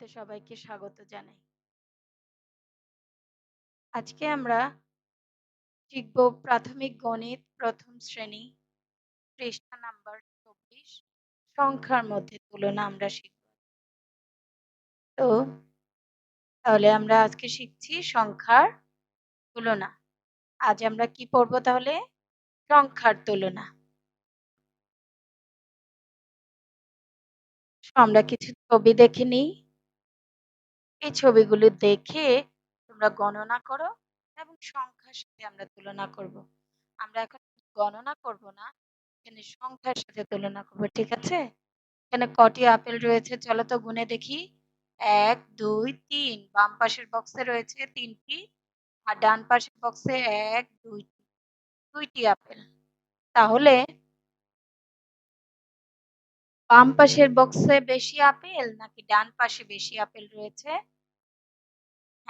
ভিডিওতে সবাইকে স্বাগত জানাই। আজকে আমরা শিখব প্রাথমিক গণিত প্রথম শ্রেণি, পৃষ্ঠা নাম্বার চব্বিশ, সংখ্যার মধ্যে তুলনা আমরা শিখব। তো, তাহলে আমরা আজকে শিখছি সংখ্যার তুলনা। আজ আমরা কি পড়ব তাহলে? সংখ্যার তুলনা। আমরা কিছু ছবি দেখে নিই। এই ছবিগুলো দেখে তোমরা গণনা করো এবং সংখ্যার সাথে আমরা তুলনা করব। আমরা এখন গণনা করব না, এখানে সংখ্যার সাথে তুলনা করব, ঠিক আছে? এখানে কটি আপেল রয়েছে, চলো তো গুনে দেখি। এক, দুই, তিন, বাম পাশের বক্সে রয়েছে তিনটি আর ডান পাশের বক্সে এক দুইটি দুইটি আপেল। তাহলে বাম পাশের বক্সে বেশি আপেল নাকি ডান পাশে বেশি আপেল রয়েছে?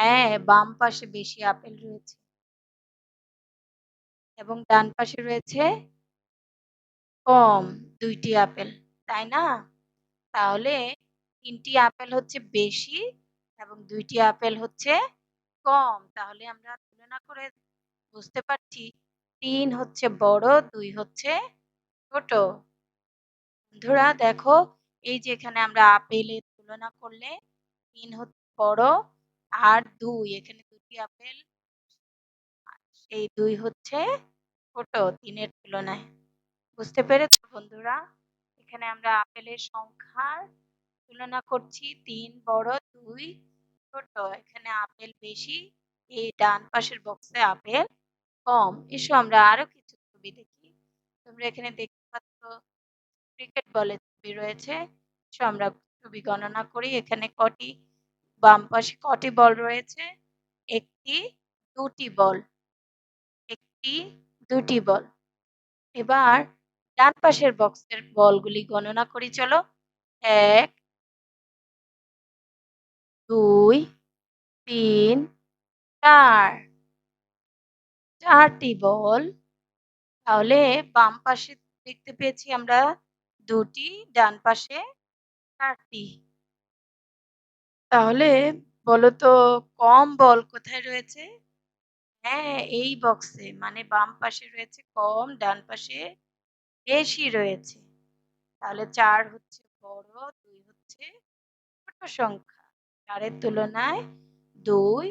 হ্যাঁ বাম পাশে বেশি আপেল রয়েছে। এবং ডান পাশে রয়েছে কম দুইটি আপেল তাই না? তাহলে তিনটি আপেল হচ্ছে বেশি এবং দুইটি আপেল হচ্ছে কম। তাহলে আমরা তুলনা করে বুঝতে পারছি তিন হচ্ছে বড় দুই হচ্ছে ছোট। বন্ধুরা দেখো এই যে এখানে আমরা আপেলের তুলনা করলে তিন হচ্ছে বড় আর দুই এখানে দুটি আপেল। এই দুই হচ্ছে ছোট তিনের তুলনায়। বুঝতে পেরেছ বন্ধুরা? এখানে আমরা আপেলের সংখ্যার তুলনা করছি তিন বড় দুই ছোট। এখানে আপেল বেশি এই ডান পাশের বক্সে আপেল কম। এসো আমরা আরও কিছু ছবি দেখি। তোমরা এখানে দেখতে পাচ্ছ ক্রিকেট বলের ছবি রয়েছে। এসো আমরা ছবি গণনা করি। এখানে কটি বাম পাশে কটি বল রয়েছে? একটি, দুটি বল। একটি, দুটি বল। এবার ডান পাশের বক্সের বলগুলি গণনা করি, চলো। এক, দুই, তিন, চার। চারটি বল। তাহলে বাম পাশে দেখতে পেয়েছি আমরা দুটি, ডান পাশে চারটি। তাহলে বলো তো কম বল কোথায় রয়েছে? হ্যাঁ এই বক্সে মানে বাম পাশে রয়েছে কম, ডান পাশে বেশি রয়েছে। তাহলে চার হচ্ছে বড়, দুই হচ্ছে ছোট সংখ্যা। চারের তুলনায় দুই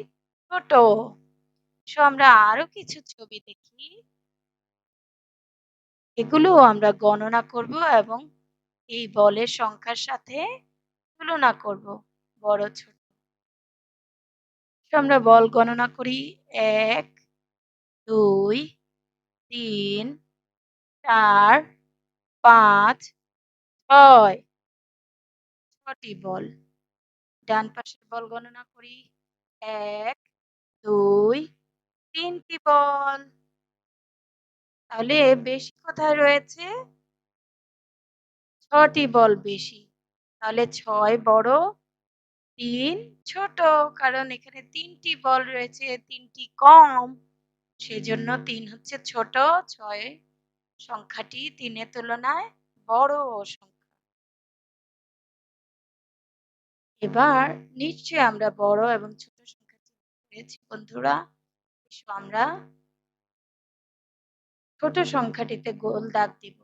ছোট। সো আমরা আরও কিছু ছবি দেখি। এগুলো আমরা গণনা করব এবং এই বলের সংখ্যার সাথে তুলনা করব। বড় ছোট। আমরা বল গণনা করি। এক দুই তিন চার পাঁচ ছয়। ছটি বল। ডান পাশের বল গণনা করি। এক দুই তিনটি বল। তাহলে বেশি কোথায় রয়েছে? ছটি বল বেশি। তাহলে ছয় বড় তিন ছোট, কারণ এখানে তিনটি বল রয়েছে, তিনটি কম। সেজন্য তিন হচ্ছে ছোট, ছয় সংখ্যাটি তিনের তুলনায় বড় সংখ্যা। এবার নিশ্চয়ই আমরা বড় এবং ছোট সংখ্যা পেয়েছি বন্ধুরা। আমরা ছোট সংখ্যাটিতে গোল দাগ দিব।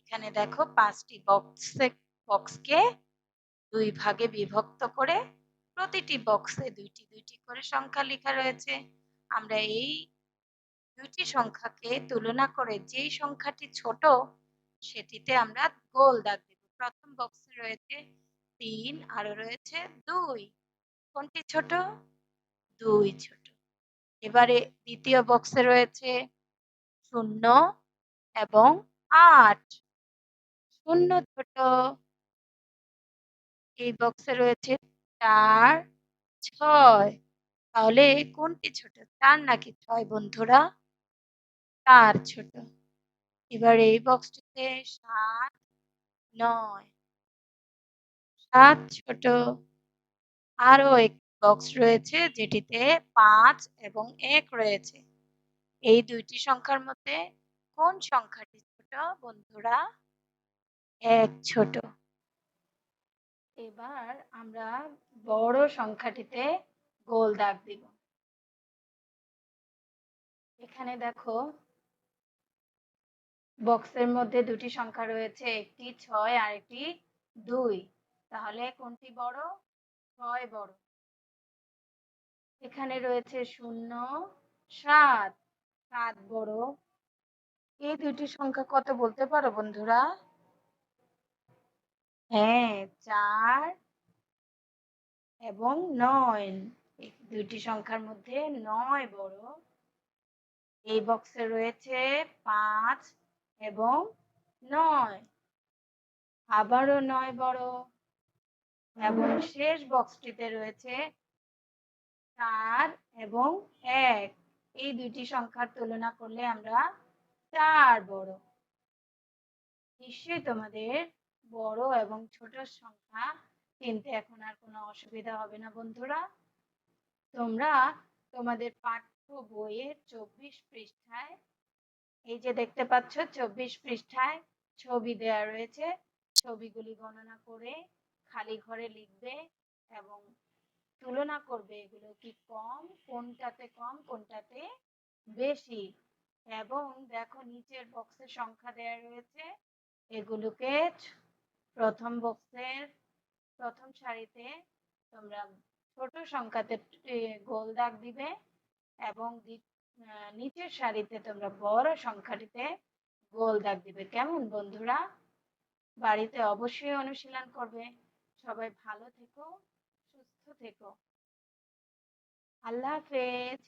এখানে দেখো পাঁচটি বক্সে বক্সকে দুই ভাগে বিভক্ত করে প্রতিটি বক্সে দুইটি দুইটি করে সংখ্যা লেখা রয়েছে। আমরা এই দুইটি সংখ্যাকে তুলনা করে যেই সংখ্যাটি ছোট, সেটিতে আমরা গোল দাগ দেব। প্রথম বক্সে রয়েছে তিন, আরও রয়েছে দুই। কোনটি ছোট? দুই ছোট। এবারে দ্বিতীয় বক্সে রয়েছে শূন্য এবং আট। শূন্য ছোট। এই বক্সে রয়েছে চার, ছয়। তাহলে কোনটি ছোট? চার নাকি ছয় বন্ধুরা? চার ছোট। এবার এই বক্সটিতে সাত, নয়। সাত ছোট। আরও একটি বক্স রয়েছে যেটিতে পাঁচ এবং এক রয়েছে। এই দুইটি সংখ্যার মধ্যে কোন সংখ্যাটি ছোট বন্ধুরা? এক ছোট। এবার আমরা বড় সংখ্যাটিতে গোল দাগ দিব। এখানে দেখো, বক্সের মধ্যে দুটি সংখ্যা রয়েছে, একটি ছয় আর একটি দুই। তাহলে কোনটি বড়? ছয় বড়। এখানে রয়েছে শূন্য, সাত। সাত বড়। এই দুটি সংখ্যা কত বলতে পারো বন্ধুরা? হ্যাঁ চার এবং নয়। দুইটি সংখ্যার মধ্যে নয় বড়। এই বক্সে রয়েছে পাঁচ এবং নয়। আবারও নয় বড়। এবং শেষ বক্সটিতে রয়েছে চার এবং এক। এই দুইটি সংখ্যার তুলনা করলে আমরা চার বড়। নিশ্চয়ই তোমাদের বড় এবং ছোট সংখ্যা চিনতে এখন আর কোনো অসুবিধা হবে না বন্ধুরা। তোমরা তোমাদের পাঠ্য বইয়ের চব্বিশ পৃষ্ঠায়, এই যে দেখতে পাচ্ছ, চব্বিশ পৃষ্ঠায় ছবি দেয়া রয়েছে। ছবিগুলি গণনা করে খালি ঘরে লিখবে এবং তুলনা করবে এগুলো কি কম, কোনটাতে কম, কোনটাতে বেশি। এবং দেখো, নিচের বক্সে সংখ্যা দেয়া রয়েছে। এগুলোকে প্রথম বক্সের প্রথম সারিতে তোমরা ছোট সংখ্যাতে গোল দাগ দিবে এবং নিচের সারিতে তোমরা বড় সংখ্যাটিতে গোল দাগ দিবে। কেমন বন্ধুরা? বাড়িতে অবশ্যই অনুশীলন করবে। সবাই ভালো থেকো, সুস্থ থেকো। আল্লাহ হাফেজ।